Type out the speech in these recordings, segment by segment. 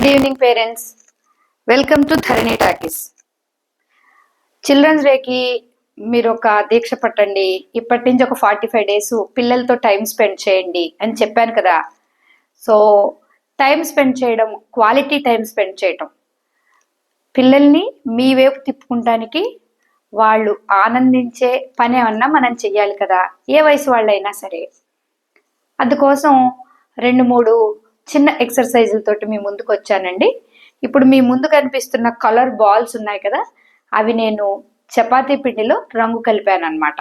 Good evening parents welcome to Dharani talkies children's డేకి మీరు ఒక దీక్ష పట్టండి. ఇప్పటి నుంచి ఒక ఫార్టీ ఫైవ్ డేస్ పిల్లలతో టైం స్పెండ్ చేయండి అని చెప్పాను కదా. సో టైం స్పెండ్ చేయడం క్వాలిటీ టైం స్పెండ్ చేయడం పిల్లల్ని మీ వైపు తిప్పుకుంటానికి వాళ్ళు ఆనందించే పని ఏమన్నా మనం చెయ్యాలి కదా. ఏ వయసు వాళ్ళైనా సరే. అందుకోసం రెండు మూడు చిన్న ఎక్సర్సైజులతోటి మీ ముందుకు వచ్చానండి. ఇప్పుడు మీ ముందు కనిపిస్తున్న కలర్ బాల్స్ ఉన్నాయి కదా అవి నేను చపాతీ పిండిలో రంగు కలిపాను అనమాట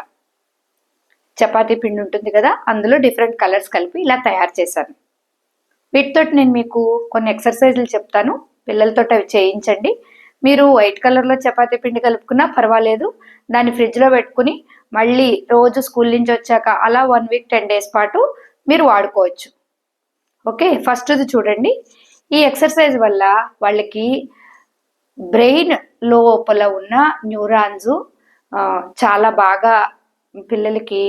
చపాతీ పిండి ఉంటుంది కదా అందులో డిఫరెంట్ కలర్స్ కలిపి ఇలా తయారు చేశాను. వీటితో నేను మీకు కొన్ని ఎక్సర్సైజులు చెప్తాను. పిల్లలతో అవి చేయించండి. మీరు వైట్ కలర్లో చపాతీ పిండి కలుపుకున్నా పర్వాలేదు. దాన్ని ఫ్రిడ్జ్లో పెట్టుకుని మళ్ళీ రోజు స్కూల్ నుంచి వచ్చాక అలా వన్ వీక్ టెన్ డేస్ పాటు మీరు వాడుకోవచ్చు. ఓకే ఫస్ట్ది చూడండి. ఈ ఎక్సర్సైజ్ వల్ల వాళ్ళకి బ్రెయిన్ లోపల ఉన్న న్యూరాన్స్ చాలా బాగా పిల్లలకి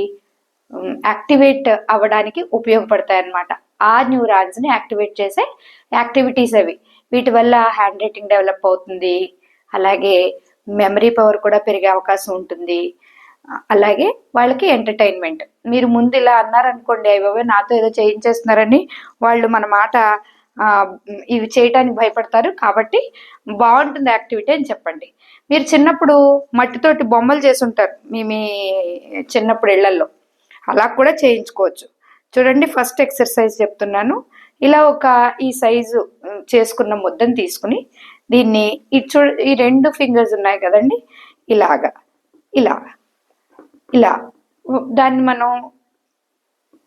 యాక్టివేట్ అవ్వడానికి ఉపయోగపడతాయి అన్నమాట ఆ న్యూరాన్స్ని యాక్టివేట్ చేసే యాక్టివిటీస్ అవి. వీటి వల్ల హ్యాండ్ రైటింగ్ డెవలప్ అవుతుంది. అలాగే మెమరీ పవర్ కూడా పెరిగే అవకాశం ఉంటుంది. అలాగే వాళ్ళకి ఎంటర్టైన్మెంట్ మీరు ముందు ఇలా అన్నారనుకోండి అయ్యో నాతో ఏదో చేయించేస్తున్నారని వాళ్ళు మన మాట ఇవి చేయటానికి భయపడతారు. కాబట్టి బాగుంటుంది యాక్టివిటీ అని చెప్పండి. మీరు చిన్నప్పుడు మట్టితోటి బొమ్మలు చేసి ఉంటారు మీ మీ చిన్నప్పుడు ఇళ్ళలో అలా కూడా చేయించుకోవచ్చు. చూడండి ఫస్ట్ ఎక్సర్సైజ్ చెప్తున్నాను. ఇలా ఒక ఈ సైజు చేసుకున్న ముద్దను తీసుకుని దీన్ని ఈ చూ ఈ రెండు ఫింగర్స్ ఉన్నాయి కదండి ఇలాగా ఇలా ఇలా దాన్ని మనం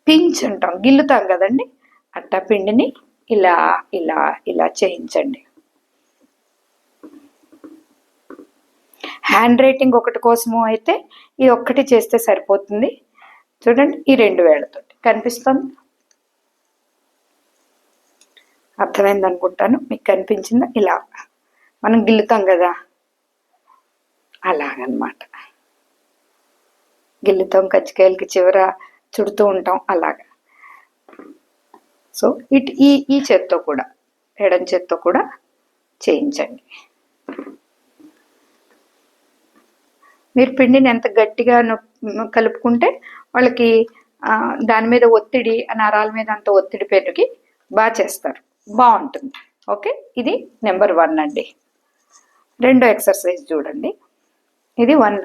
పించ్ అంటాం గిల్లుతాం కదండి. అట్టా పిండిని ఇలా ఇలా ఇలా చేయించండి. హ్యాండ్ రైటింగ్ ఒకటి కోసము అయితే ఇది ఒక్కటి చేస్తే సరిపోతుంది. చూడండి ఈ రెండు వేళ్ళతోటి కనిపిస్తుంది. అర్థమైంది అనుకుంటాను మీకు కనిపించిందా? ఇలా మనం గిల్లుతాం కదా. అలాగనమాట. గిల్లుతాం కచ్చికాయలకి చివర చుడుతూ ఉంటాం అలాగా. సో ఇట్ ఈ ఈ చేత్తో కూడా ఎడం చేత్తో కూడా చేయించండి. మీరు పిండిని ఎంత గట్టిగా కలుపుకుంటే వాళ్ళకి దాని మీద ఒత్తిడి నరాల మీద అంత ఒత్తిడి పెరిగి బాగా చేస్తారు. బాగుంటుంది. ఓకే? ఇది నెంబర్ వన్ అండి. రెండో ఎక్సర్సైజ్ చూడండి. ఇది వన్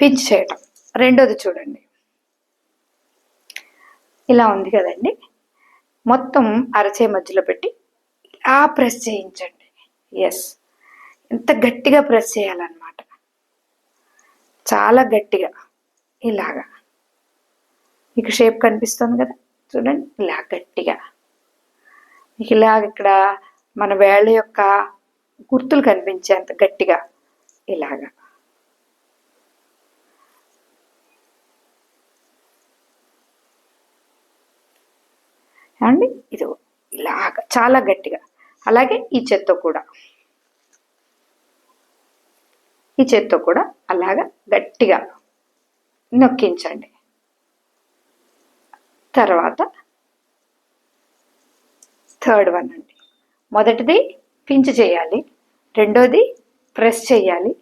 పించ్ చేయటం రెండోది చూడండి. ఇలా ఉంది కదండి. మొత్తం అరచే మధ్యలో పెట్టి ఆ ప్రెస్ చేయించండి. ఎస్ ఎంత గట్టిగా ప్రెస్ చేయాలన్నమాట. చాలా గట్టిగా. ఇలాగా. మీకు షేప్ కనిపిస్తుంది కదా? చూడండి. ఇలా గట్టిగా. మీకు ఇలాగ ఇక్కడ మన వేళ్ళ యొక్క గుర్తులు కనిపించేంత గట్టిగా. ఇలాగా. ఏమండి? ఇది ఇలాగ చాలా గట్టిగా. అలాగే ఈ చేత్తో కూడా. ఈ చేత్తో కూడా అలాగా గట్టిగా నొక్కించండి. తర్వాత థర్డ్ వన్ అండి. మొదటిది పించ్ చేయాలి. రెండోది ప్రెస్ చేయాలి.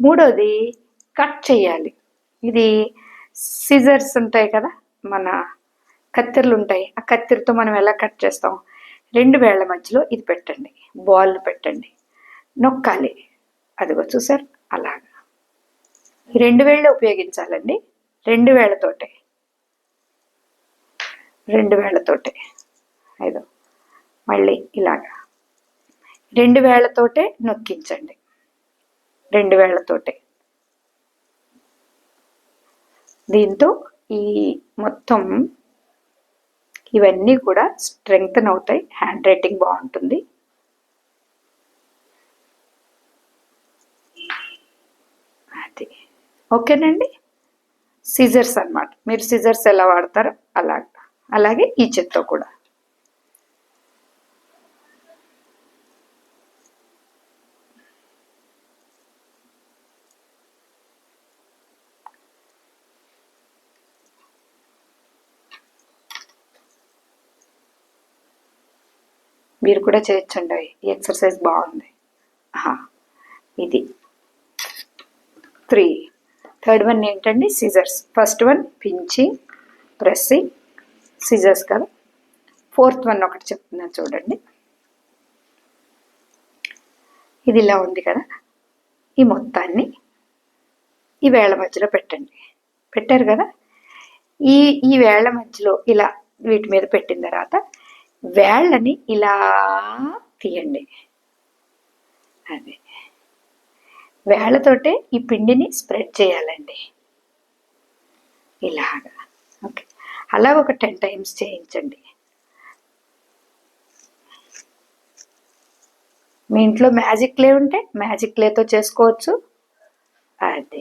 మూడోది కట్ చేయాలి. ఇది సిజర్స్ ఉంటాయి కదా మన కత్తెరలు ఉంటాయి ఆ కత్తెరతో మనం ఎలా కట్ చేస్తాం? రెండు వేళ్ళ మధ్యలో ఇది పెట్టండి. బాల్ పెట్టండి. నొక్కాలి. అదిగో చూసారు? అలాగా. రెండు వేళ్ళు ఉపయోగించాలండి. రెండు వేళ్ళతోటే రెండు వేళ్ళతోటే ఐదో మళ్ళీ ఇలాగా. రెండు వేళ్ళతోటే నొక్కించండి. రెండు వేళ్ళతోటే దీంతో ఈ మొత్తం ఇవన్నీ కూడా స్ట్రెంగ్తన్ అవుతాయి. హ్యాండ్ రైటింగ్ బాగుంటుంది. అది. ఓకేనండి? సిజర్స్ అన్నమాట. మీరు సిజర్స్ ఎలా వాడతారో అలా అలాగే ఈ చేత్తో కూడా. మీరు కూడా చేయొచ్చండి. ఈ ఎక్సర్సైజ్ బాగుంది. ఇది. త్రీ. థర్డ్ వన్ ఏంటండి? Scissors. First one pinching pressing scissors కదా. ఫోర్త్ వన్ ఒకటి చెప్తున్నాను చూడండి. ఇది ఇలా ఉంది కదా. ఈ మొత్తాన్ని ఈ వేళ్ళ మధ్యలో పెట్టండి. పెట్టారు కదా? ఈ ఈ వేళ్ళ మధ్యలో ఇలా వీటి మీద పెట్టిన తర్వాత వేళ్ళని ఇలా తీయండి. అది. వేళ్ళతోటే ఈ పిండిని స్ప్రెడ్ చేయాలండి. ఇలాగా. ఓకే. అలా ఒక టెన్ టైమ్స్ చేయించండి. మీ ఇంట్లో మ్యాజిక్ క్లే ఉంటే మ్యాజిక్ క్లేతో చేసుకోవచ్చు. అదే.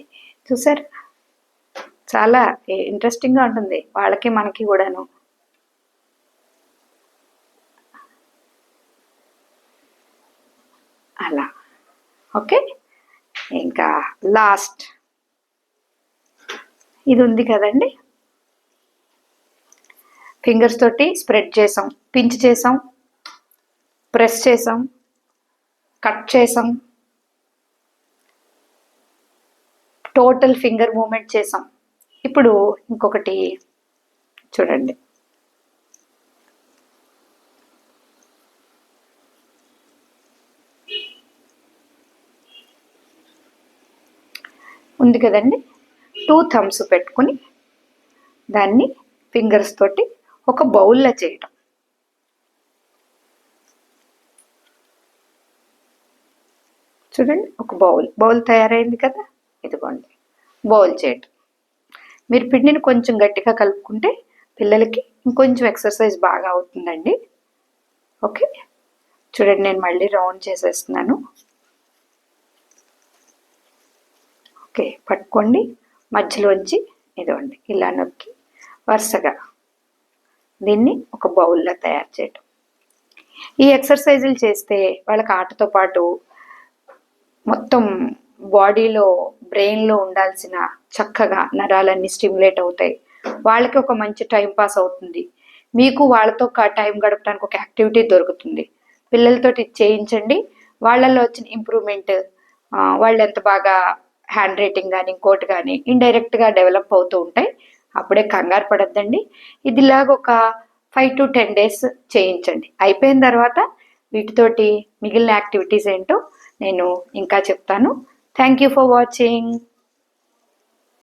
చూసారు? చాలా ఇంట్రెస్టింగ్గా ఉంటుంది. వాళ్ళకి మనకి కూడాను అలా ఓకే? ఇంకా లాస్ట్. ఇది ఉంది కదండి. ఫింగర్స్ తోటి స్ప్రెడ్ చేసాం. పించ్ చేసాం. ప్రెస్ చేసాం. కట్ చేసాం. టోటల్ ఫింగర్ మూమెంట్ చేసాం. ఇప్పుడు ఇంకొకటి చూడండి. ఉంది కదండి? టూ థమ్స్ పెట్టుకుని దాన్ని ఫింగర్స్ తోటి ఒక బౌల్లో చేయటం. చూడండి ఒక బౌల్ బౌల్ తయారైంది కదా? ఇదిగోండి బౌల్ చేయటం. మీరు పిండిని కొంచెం గట్టిగా కలుపుకుంటే పిల్లలకి ఇంకొంచెం ఎక్సర్సైజ్ బాగా అవుతుందండి. ఓకే చూడండి నేను మళ్ళీ రౌండ్ చేసేస్తున్నాను. ఓకే పట్టుకోండి. మధ్యలోంచి ఇదిగోండి ఇలా నొక్కి వరుసగా దీన్ని ఒక బౌల్లో తయారు చేయటం. ఈ ఎక్సర్సైజులు చేస్తే వాళ్ళకి ఆటతో పాటు మొత్తం బాడీలో బ్రెయిన్లో ఉండాల్సిన చక్కగా నరాలన్నీ స్టిమ్యులేట్ అవుతాయి. వాళ్ళకి ఒక మంచి టైం పాస్ అవుతుంది. మీకు వాళ్ళతో టైం గడపడానికి ఒక యాక్టివిటీ దొరుకుతుంది. పిల్లలతో చేయించండి. వాళ్ళల్లో వచ్చిన ఇంప్రూవ్మెంట్ వాళ్ళు ఎంత బాగా హ్యాండ్ రైటింగ్ కానీ ఇంకోటి కానీ ఇండైరెక్ట్గా డెవలప్ అవుతూ ఉంటాయి. అప్పుడే కంగారు పడద్దండి. ఇదిలాగ ఒక ఫైవ్ టు టెన్ డేస్ చేయించండి. అయిపోయిన తర్వాత వీటితోటి మిగిలిన యాక్టివిటీస్ ఏంటో నేను ఇంకా చెప్తాను. Thank you for watching